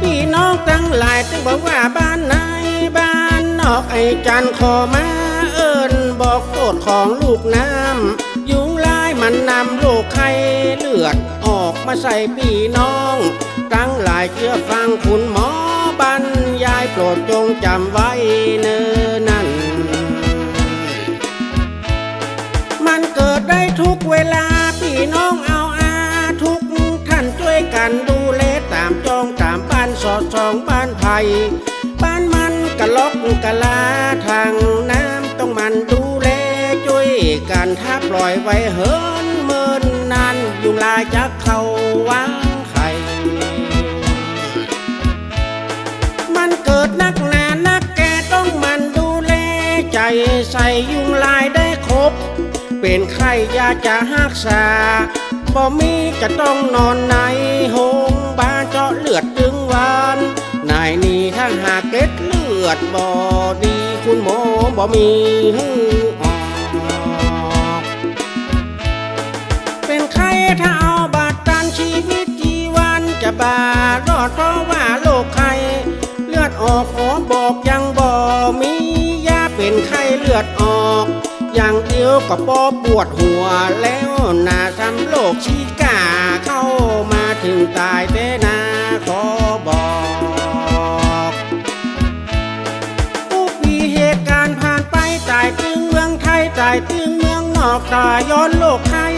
พี่น้องตั้งหลายถึงบอกว่าบ้านไหนบ้านนอกไอ้จันขอมาเอิญบอกโทษของลูกน้ำยุงลายมันนำโรคไข้เลือดออกมาใส่พี่น้องตั้งหลายเชื่อฟังคุณหมอบรรยายโปรดจงจำไว้เนอนั่น มันเกิดได้ทุกเวลาพี่น้องเอา บ้านไผ่บ้านมันกะล็อกกะลาทางน้ำต้องมันดูแลช่วยกันถ้าปล่อยไว้เหินเมินนานยุงลายจะเข้าวางไข่มันเกิดนักหนานักแกต้องมันดูแลใจใส่ยุงลายได้ครบ เป็นไข้ยาจะหักษาบ่มีจะต้องนอนในโฮงบ้าลเจาะเลือด ถ้าหากเก็ดเลือดบ่ดีคุณหมอบ่มีหือออกเป็นใครถ้าเอาบาดตันชีวิตกี่วันจะบาดรอดเพราะว่าโรคไข้เลือดออกหมอบอกยังบ่มียาเป็นไข้เลือดออกอย่างเดียวก็ปอปวดหัวแล้วนาทำโรคชีกาเข้ามาถึงตายแต่นาขอบอกายตึงเมืองนอกตายย้อนโลกไทย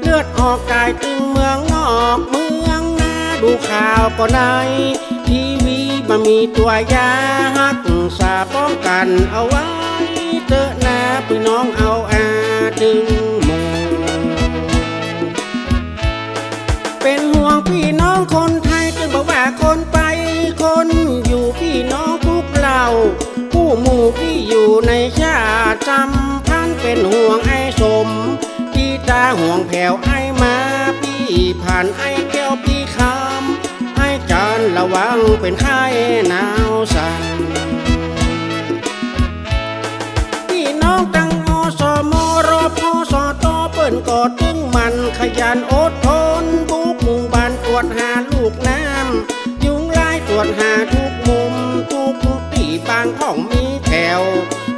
เลือดออกกายตึงเมืองนอกเมืองนาดูข่าวก็ในทีวีมามีตัวยาหักษาป้องกันเอาไว้ เป็นห่วงไอ้สมพี่ตาห่วงแผ่วไอ้มาพี่ผ่านไอ้แก้วพี่คำไอ้จานระวังเป็นไข้หนาวสั่นพี่น้องตั้งอสมรพสตเปิ้นกอดตึงมันขยันอดทนบุกมู่บ้านตรวจหาลูกน้ำยุงลายตรวจหาทุกมุมทุกตีบางห้องมีแถว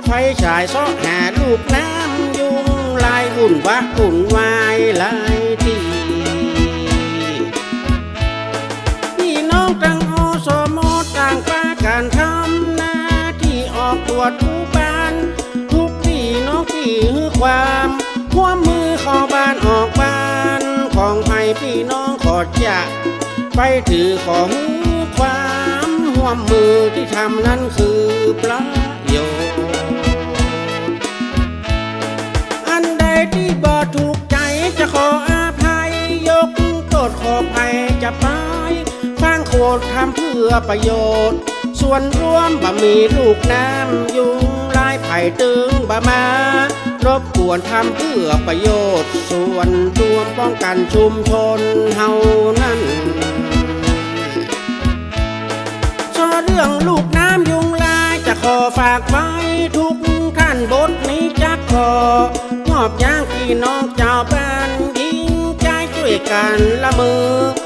ไฟฉายซอกหาลูกน้ำ ลายวุ่นวะวุ่นวายหลายทีพี่น้องตั้งอสมต่างป้าการทำหน้าที่ออกตรวจทุกบ้าน ทุกพี่น้องที่ฮือความหัวมือเข้าบ้านออกบ้านของไผ่พี่น้องขอจะไปถือของความหัวมือที่ทำนั้นคือประโยชน์ ฟังโคดทำเพื่อประโยชน์ ส่วนรวมบ่มีลูกน้ำยุงลายไผ่ตึงบ่มารบกวนทำเพื่อประโยชน์ ส่วนรวมป้องกันชุมชนเฮานั้นชอเรื่องลูกน้ำยุงลายจะขอฝากไว้ทุกท่านบทนี้จะขอมอบย่างพี่น้องเจ้าบ้านยิงใจช่วยกันละมือ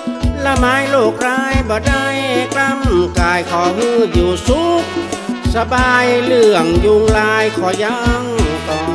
ไม้โลกร้ายบ่ได้กล้ำกายขอฮืออยู่สุข สบายเรื่องยุงลายขอยังต่อ